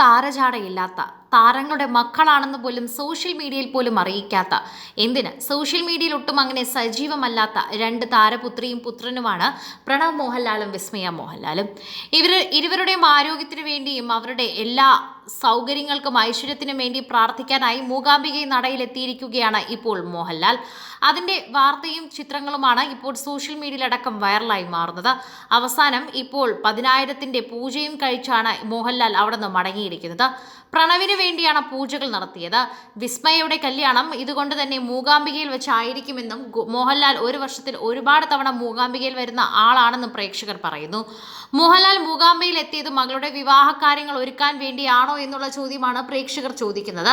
താരജാടയില്ലാത്ത താരങ്ങളുടെ മക്കളാണെന്ന് പോലും സോഷ്യൽ മീഡിയയിൽ പോലും അറിയിക്കാത്ത എന്തിന്? സോഷ്യൽ മീഡിയയിൽ ഒട്ടും അങ്ങനെ സജീവമല്ലാത്ത രണ്ട് താരപുത്രിയും പുത്രനുമാണ് പ്രണവ് മോഹൻലാലും വിസ്മയ മോഹൻലാലും. ഇവർ ഇരുവരുടെയും ആരോഗ്യത്തിന് വേണ്ടിയും അവരുടെ എല്ലാ സൗകര്യങ്ങൾക്കും ഐശ്വര്യത്തിനും വേണ്ടി പ്രാർത്ഥിക്കാനായി മൂകാംബികை നടയിലെത്തിയിരിക്കുകയാണ് ഇപ്പോൾ മോഹൻലാൽ. അതിന്റെ വാർത്തയും ചിത്രങ്ങളുമാണ് ഇപ്പോൾ സോഷ്യൽ മീഡിയയിലടക്കം വൈറലായി മാറുന്നത്. അവസാനം ഇപ്പോൾ പതിനായിരത്തിന്റെ പൂജയും കഴിച്ചാണ് മോഹൻലാൽ അവിടെ നിന്ന് മടങ്ങിയിരിക്കുന്നത്. പ്രണവിന് വേണ്ടിയാണ് പൂജകൾ നടത്തിയത്. വിസ്മയയുടെ കല്യാണം ഇതുകൊണ്ട് തന്നെ മൂകാംബികയിൽ വെച്ചായിരിക്കുമെന്നും മോഹൻലാൽ ഒരു വർഷത്തിൽ ഒരുപാട് തവണ മൂകാംബികയിൽ വരുന്ന ആളാണെന്നും പ്രേക്ഷകർ പറയുന്നു. മോഹൻലാൽ മൂകാംബികയിൽ എത്തിയത് മകളുടെ വിവാഹ കാര്യങ്ങൾ ഒരുക്കാൻ വേണ്ടിയാണോ എന്നുള്ള ചോദ്യമാണ് പ്രേക്ഷകർ ചോദിക്കുന്നത്.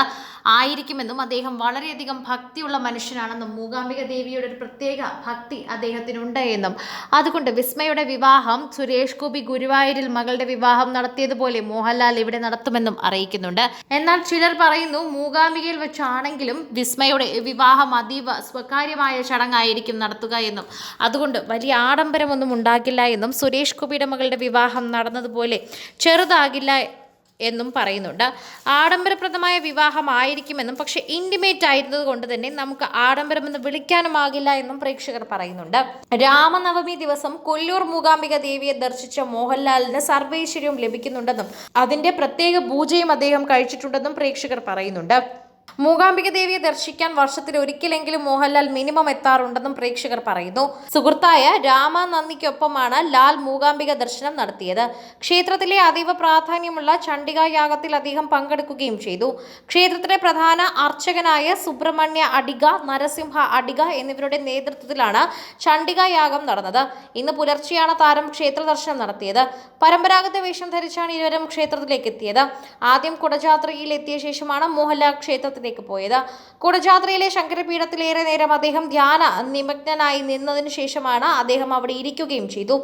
ആയിരിക്കുമെന്നും അദ്ദേഹം വളരെയധികം ഭക്തിയുള്ള മനുഷ്യനാണെന്നും മൂകാംബിക ദേവിയുടെ ഒരു പ്രത്യേക ഭക്തി അദ്ദേഹത്തിനുണ്ട് എന്നും. അതുകൊണ്ട് വിസ്മയുടെ വിവാഹം സുരേഷ് ഗോപി ഗുരുവായൂരിൽ മകളുടെ വിവാഹം നടത്തിയതുപോലെ മോഹൻലാൽ ഇവിടെ നടത്തുമെന്നും അറിയിക്കുന്നുണ്ട്. എന്നാൽ ചിലർ പറയുന്നു മൂകാംബികയിൽ വെച്ചാണെങ്കിലും വിസ്മയുടെ വിവാഹം അതീവ സ്വകാര്യമായ ചടങ്ങായിരിക്കും നടത്തുക എന്നും. അതുകൊണ്ട് വലിയ ആഡംബരമൊന്നും ഉണ്ടാകില്ല എന്നും സുരേഷ് ഗോപിയുടെ മകളുടെ വിവാഹം നടന്നതുപോലെ ചെറുതാകില്ല എന്നും പറയുന്നുണ്ട്. ആഡംബരപ്രദമായ വിവാഹമായിരിക്കുമെന്നും പക്ഷേ ഇന്റിമേറ്റ് ആയിരുന്നത് കൊണ്ട് തന്നെ നമുക്ക് ആഡംബരമെന്ന് വിളിക്കാനുമാകില്ല എന്നും പ്രേക്ഷകർ പറയുന്നുണ്ട്. രാമനവമി ദിവസം കൊല്ലൂർ മൂകാംബിക ദേവിയെ ദർശിച്ച മോഹൻലാലിന് സർവൈശ്വര്യവും ലഭിക്കുന്നുണ്ടെന്നും അതിന്റെ പ്രത്യേക പൂജയും അദ്ദേഹം കഴിച്ചിട്ടുണ്ടെന്നും പ്രേക്ഷകർ പറയുന്നുണ്ട്. മൂകാംബിക ദേവിയെ ദർശിക്കാൻ വർഷത്തിൽ ഒരിക്കലെങ്കിലും മോഹൻലാൽ മിനിമം എത്താറുണ്ടെന്നും പ്രേക്ഷകർ പറയുന്നു. സുഹൃത്തായ രാമ നന്ദിക്കൊപ്പമാണ് ലാൽ മൂകാംബിക ദർശനം നടത്തിയത്. ക്ഷേത്രത്തിലെ അതീവ പ്രാധാന്യമുള്ള ചണ്ഡികായാഗത്തിൽ അദ്ദേഹം പങ്കെടുക്കുകയും ചെയ്തു. ക്ഷേത്രത്തിലെ പ്രധാന അർച്ചകനായ സുബ്രഹ്മണ്യ അടിക നരസിംഹ അടിക എന്നിവരുടെ നേതൃത്വത്തിലാണ് ചണ്ഡികായാഗം നടന്നത്. ഇന്ന് പുലർച്ചെയാണ് താരം ക്ഷേത്ര ദർശനം നടത്തിയത്. പരമ്പരാഗത വേഷം ധരിച്ചാണ് ഇരുവരും ക്ഷേത്രത്തിലേക്ക് എത്തിയത്. ആദ്യം കുടജാത്രയിൽ എത്തിയ ശേഷമാണ് മോഹൻലാൽ ക്ഷേത്രത്തിലേക്ക് പോയത്. കുടജാത്രയിലെ ശങ്കരപീഠത്തിലേറെ നേരം അദ്ദേഹം ധ്യാന നിമഗ്നനായി നിന്നതിന് ശേഷമാണ് അദ്ദേഹം അവിടെ ഇരിക്കുകയും ചെയ്തു.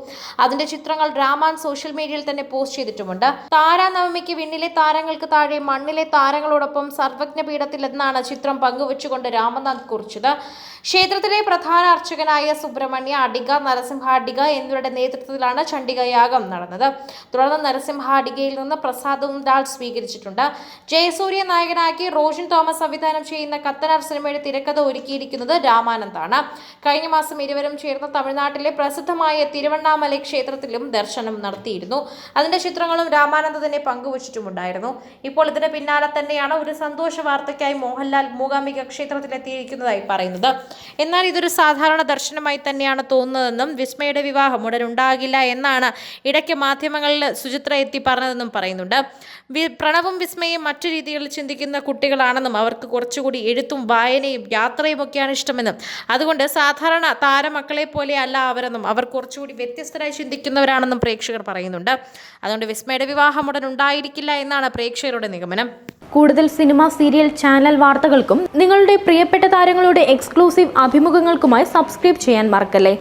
അതിന്റെ ചിത്രങ്ങൾ രാമാൻ സോഷ്യൽ മീഡിയയിൽ തന്നെ പോസ്റ്റ് ചെയ്തിട്ടുമുണ്ട്. താരാനവമിക്ക് വിണ്ണിലെ താരങ്ങൾക്ക് താഴെ മണ്ണിലെ താരങ്ങളോടൊപ്പം സർവജ്ഞ പീഠത്തിൽ എന്നാണ് ചിത്രം പങ്കുവച്ചുകൊണ്ട് രാമനാഥ് കുറിച്ചത്. ക്ഷേത്രത്തിലെ പ്രധാന അർച്ചകനായ സുബ്രഹ്മണ്യ അടിക നരസിംഹ അടിക എന്നിവരുടെ നേതൃത്വത്തിലാണ് ചണ്ഡിക യാഗം നടന്നത്. തുടർന്ന് നരസിംഹ അടികയിൽ നിന്ന് പ്രസാദവും ദാൽ സ്വീകരിച്ചിട്ടുണ്ട്. ജയസൂര്യ നായകനാക്കി റോഷൻ തോമസ് സംവിധാനം ചെയ്യുന്ന കത്തനാർ സിനിമയുടെ തിരക്കഥ ഒരുക്കിയിരിക്കുന്നത് രാമാനന്ദാണ്. കഴിഞ്ഞ മാസം ഇരുവരും ചേർന്ന് തമിഴ്നാട്ടിലെ പ്രസിദ്ധമായ തിരുവണ്ണാമല ക്ഷേത്രത്തിലും ദർശനം നടത്തിയിരുന്നു. അതിന്റെ ചിത്രങ്ങളും രാമാനന്ദ തന്നെ പങ്കുവച്ചിട്ടുമുണ്ടായിരുന്നു. ഇപ്പോൾ ഇതിന് പിന്നാലെ തന്നെയാണ് ഒരു സന്തോഷ വാർത്തയ്ക്കായി മോഹൻലാൽ മൂകാംബിക ക്ഷേത്രത്തിലെത്തിയിരിക്കുന്നതായി പറയുന്നത്. എന്നാൽ ഇതൊരു സാധാരണ ദർശനമായി തന്നെയാണ് തോന്നുന്നതെന്നും വിസ്മയുടെ വിവാഹം ഉടൻ ഉണ്ടാകില്ല എന്നാണ് ഇടയ്ക്ക് മാധ്യമങ്ങളിൽ സുചിത്ര എത്തി പറഞ്ഞതെന്നും പറയുന്നുണ്ട്. പ്രണവും വിസ്മയും മറ്റു രീതികളിൽ ചിന്തിക്കുന്ന കുട്ടികളാണെന്നും അവർക്ക് കുറച്ചുകൂടി എഴുത്തും വായനയും യാത്രയും ഒക്കെയാണ് ഇഷ്ടമെന്നും. അതുകൊണ്ട് സാധാരണ താരമക്കളെ പോലെ അല്ല അവരെന്നും. അവർ കുറച്ചുകൂടി വ്യത്യസ്തരായി ചിന്തിക്കുന്നവരാണെന്നും പ്രേക്ഷകർ പറയുന്നുണ്ട്. അതുകൊണ്ട് വിസ്മയുടെ വിവാഹം ഉടൻ ഉണ്ടായിരിക്കില്ല എന്നാണ് പ്രേക്ഷകരുടെ നിഗമനം. കൂടുതൽ സിനിമ സീരിയൽ ചാനൽ വാർത്തകൾക്കും നിങ്ങളുടെ പ്രിയപ്പെട്ട താരങ്ങളുടെ എക്സ്ക്ലൂസീവ് അഭിമുഖങ്ങൾക്കുമായി സബ്സ്ക്രൈബ് ചെയ്യാൻ മറക്കല്ലേ?